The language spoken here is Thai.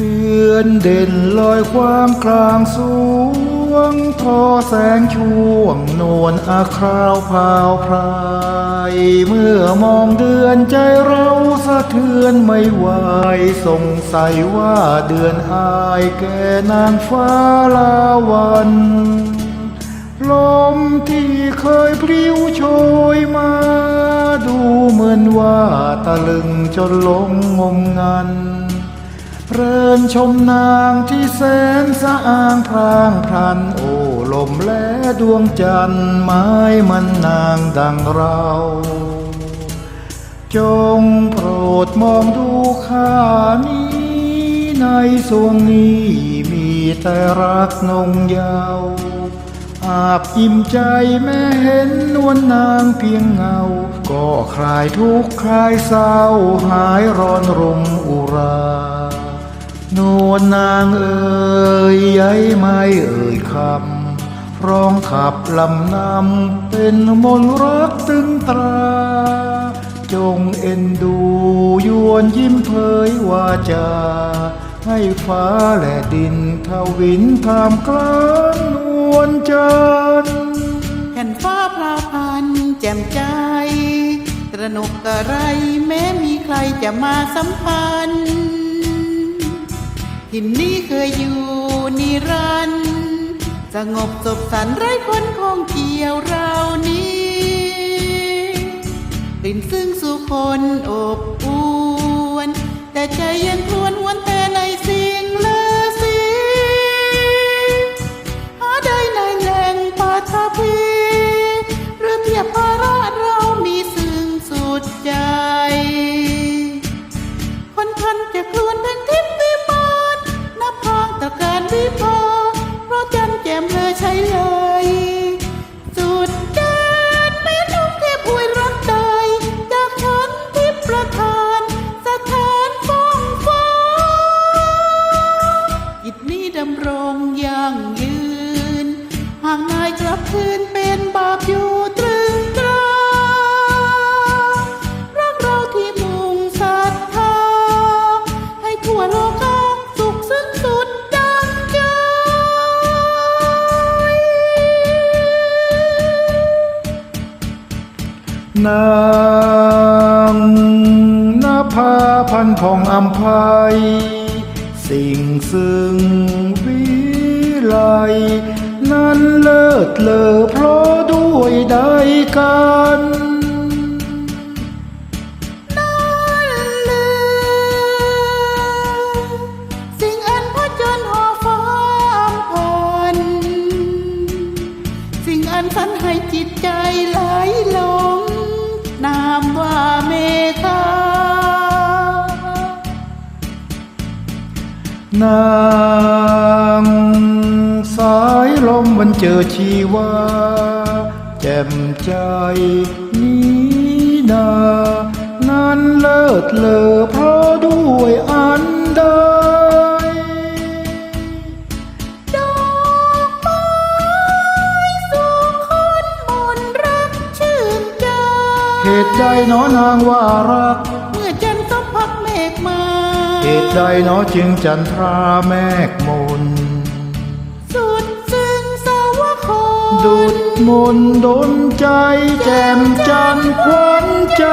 เดือนเด่นลอยความกลางสวง ทอแสงช่วงนวลอาคราวพราวพราย เมื่อมองเดือนใจเราสะเทือนไม่ไหวสงสัยว่าเดือนอายแก่นางฟ้าลาวันลมที่เคยพลิ้วโชยมา ดูเหมือนว่าตะลึงจนหลงงมงัน เพลินชมนางที่แสนสะอางพรางพรันโอ้ลมและดวงจันทร์ไม้มันนางดังเรา จงโปรดมองดูข้านี้ ในสวงนี้มีแต่รักนงยาว อาบอิ่มใจแม่เห็นนวลนางเพียงเงา ก็คลายทุกข์คลายเศร้าหายร้อนรมอุรา นวลนางเอ่ยยัยไม่เอ่ยคำร้องขับลำนำเป็นมนต์รักตึงตรา จงเอ็นดูยวนยิ้มเผยวาจา ให้ฟ้าและดินทวินทามกลางนวลจันทร์แผ่นฟ้าพราพันแจ่มใจ ตระหนกกระไรแม้มีใครจะมาสัมพันธ์ ทิ่นนี้เคยอยู่นิรันดร์สงบสบสันไร้คนคงเกี่ยวเรานี้กลิ่นซึ่งสุคนอบอวน แต่ใจยังครวนวนแต่ในส ใช้เลย สุดแดนแม่นุ่งเทพหวยรักใดจากฉันที่ประทานสถานฟ้องฟ้าอิดนี้ดำรงยั่งยืน หากนายกลับคืนเป็นบาปอยู่ นางนภาพันผ่องอัมภัย สิ่งซึ่งวิไลนั้นเลิศเลอเพราะด้วย นางสายลมมันเจอชีวา แจ่มใจนี้นานั้นเลิศเลอเพราะด้วยอันใดดอกไม้สูงคนมนต์รักชื่นใจเหตุใดหนอนางว่ารัก เมื่อจันทร์สมพักเมฆมา ตุใดหนอจึงจันทราแมกมนสุดซึ้งสาวครดุดมนต์ดนใจแจ่มจันทร์ควันใจ